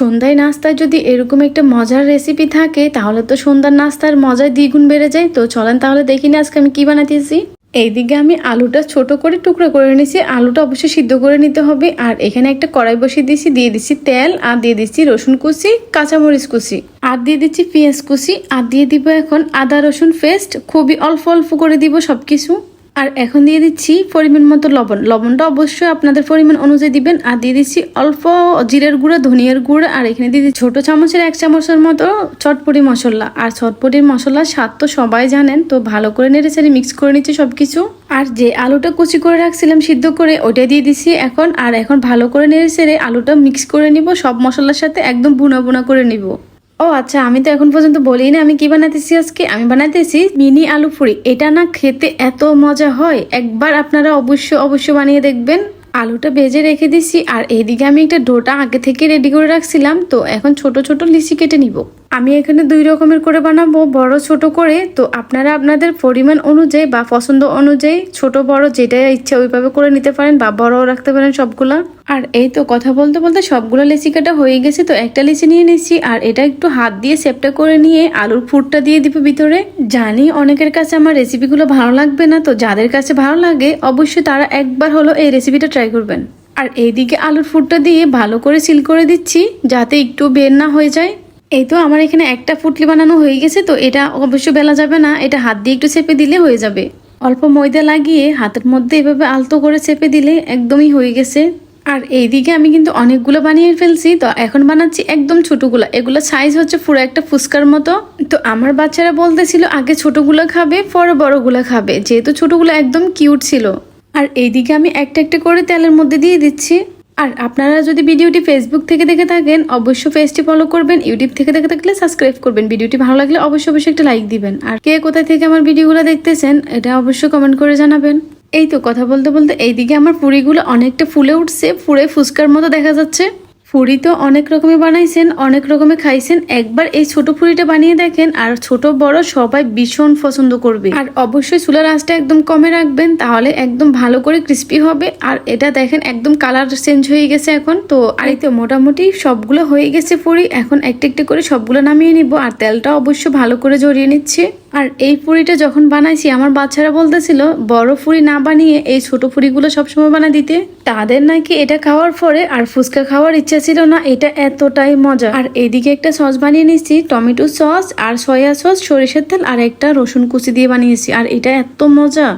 সন্ধ্যায় নাস্তায় যদি এরকম একটা মজার রেসিপি থাকে, তাহলে তো সন্ধ্যার নাস্তার মজায় দ্বিগুণ বেড়ে যায়। তো চলেন তাহলে দেখি না আজকে আমি কি বানাতেছি। এইদিকে আমি আলুটা ছোট করে টুকরো করে নিয়েছি। আলুটা অবশ্যই সিদ্ধ করে নিতে হবে। আর এখানে একটা কড়াই বসিয়ে দিয়েছি। দিয়ে দিচ্ছি তেল আর দিয়ে দিচ্ছি রসুন কুচি, কাঁচামরিচ কুচি। আর দিয়ে দিচ্ছি পেঁয়াজ কুচি। আর দিয়ে দিব এখন আদা রসুন পেস্ট খুবই অল্প অল্প করে দিব সবকিছু। আর এখন দিয়ে দিচ্ছি পরিমাণ মতো লবণ। লবণটা অবশ্যই আপনাদের পরিমাণ অনুযায়ী দিবেন। আর দিয়ে দিচ্ছি অল্প জিরের গুঁড়া, ধনিয়ার গুঁড়া। আর এখানে দিয়ে দিচ্ছি ছোট চামচের এক চামচের মতো চটপটি মশলা। আর চটপটির মশলার স্বাদ তো সবাই জানেন, তো ভালো করে নেড়ে চেড়ে মিক্স করে নিচ্ছি সব কিছু আর যে আলুটা কুচি করে রাখছিলাম সিদ্ধ করে ওটা দিয়ে দিচ্ছি এখন। আর এখন ভালো করে নেড়ে চেড়ে আলুটা মিক্স করে নিব, সব মশলার সাথে একদম বুনা বুনা করে নিব। ও আচ্ছা আমি তো এখন পর্যন্ত বলি না আমি কি বানাতেছি আজকে? আমি বানাতেছি মিনি আলু পুরি। এটা না খেতে এত মজা হয়। একবার আপনারা অবশ্য অবশ্য বানিয়ে দেখবেন। আলুটা ভেজে রেখে দিছি, আর এদিকে আমি একটা ডোটা আগে থেকে রেডি করে রাখছিলাম। তো এখন ছোট ছোট লিচি কেটে নিব। আমি এখানে দুই রকমের করে বানাবো, বড়, ছোট করে। তো আপনারা আপনাদের পরিমাণ অনুযায়ী বা পছন্দ অনুযায়ী ছোট, বড় যেটা ইচ্ছা ওইভাবে করে নিতে পারেন বা বড়ও রাখতে পারেন সবগুলা। আর এই তো কথা বলতে বলতে সবগুলো লিচি কাটা হয়ে গেছে, তো একটা লিচি নিয়ে নিচ্ছি। আর এটা একটু হাত দিয়ে সেপটা করে নিয়ে আলুর ফুটটা দিয়ে দিব ভিতরে। জানি অনেকের কাছে আমার রেসিপিগুলো ভালো লাগবে না, তো যাদের কাছে ভালো লাগে অবশ্যই তারা একবার হলো এই রেসিপিটা ট্রাই করবেন। আর এইদিকে আলুর ফুটটা দিয়ে ভালো করে সিল করে দিচ্ছি, যাতে একটু বের না হয়ে যায়। এই তো আমার এখানে একটা ফুটলি বানানো হয়ে গেছে, তো এটা অবশ্য বেলা যাবে না। এটা হাত দিয়ে একটু চেপে দিলে হয়ে যাবে। অল্প ময়দা লাগিয়ে হাতের মধ্যে এভাবে আলতো করে চেপে দিলে একদমই হয়ে গেছে। আর এইদিকে আমি কিন্তু অনেকগুলো বানিয়ে ফেলছি, তো এখন বানাচ্ছি একদম ছোটগুলো। এগুলো সাইজ হচ্ছে পুরো একটা ফুচকার মতো। তো আমার বাচ্চারা বলতেছিল, আগে ছোটগুলো খাবে, পরে বড়গুলো খাবে। যেহেতু ছোটগুলো একদম কিউট ছিল। আর এইদিকে আমি একটা একটা করে তেলের মধ্যে দিয়ে দিচ্ছি। আর আপনারা যদি ভিডিওটি ফেসবুক থেকে দেখে থাকেন, অবশ্যই পেজটি ফলো করবেন ইউটিউব থেকে দেখে থাকলে সাবস্ক্রাইব করবেন। ভিডিওটি ভালো লাগলে অবশ্যই অবশ্যই একটা লাইক দিবেন। আর কে কোথায় থেকে আমার ভিডিওগুলো দেখতেছেন, এটা অবশ্যই কমেন্ট করে জানাবেন। এই তো কথা বলতে বলতে এইদিকে আমার পুরিগুলো অনেকটা ফুলে উঠছে, ফুলে ফুচকার মতো দেখা যাচ্ছে। ফুরি তো অনেক রকমের বানাইছেন, অনেক রকমের খাইছেন। একবার এই ছোট ফুরিটা বানিয়ে দেখেন, আর ছোট বড় সবাই ভীষণ পছন্দ করবে। আর অবশ্যই চুলার আঁচটা একদম কমে রাখবেন, তাহলে একদম ভালো করে ক্রিস্পি হবে। আর এটা দেখেন, একদম কালার চেঞ্জ হয়ে গেছে এখন। তো আর তো মোটামুটি সবগুলো হয়ে গেছে ফুরি এখন একটা একটা করে সবগুলো নামিয়ে নিব, আর তেলটা অবশ্য ভালো করে জড়িয়ে নিচ্ছে। আর এই পুরিটা যখন বানাইছি, আমার বাচ্চারা বলতেছিল, বড় ফুরি না বানিয়ে এই ছোট ফুরিগুলো সবসময় বানা দিতে। তাদের নাকি এটা খাওয়ার পরে আর ফুচকা খাওয়ার ইচ্ছা ছিল না, এটা এতটাই মজা। আর এদিকে একটা সস বানিয়ে নিয়েছি, টমেটো সস আর সয়া সস, সরিষের তেল আর একটা রসুন কুচি দিয়ে বানিয়েছি, আর এটা এত মজা।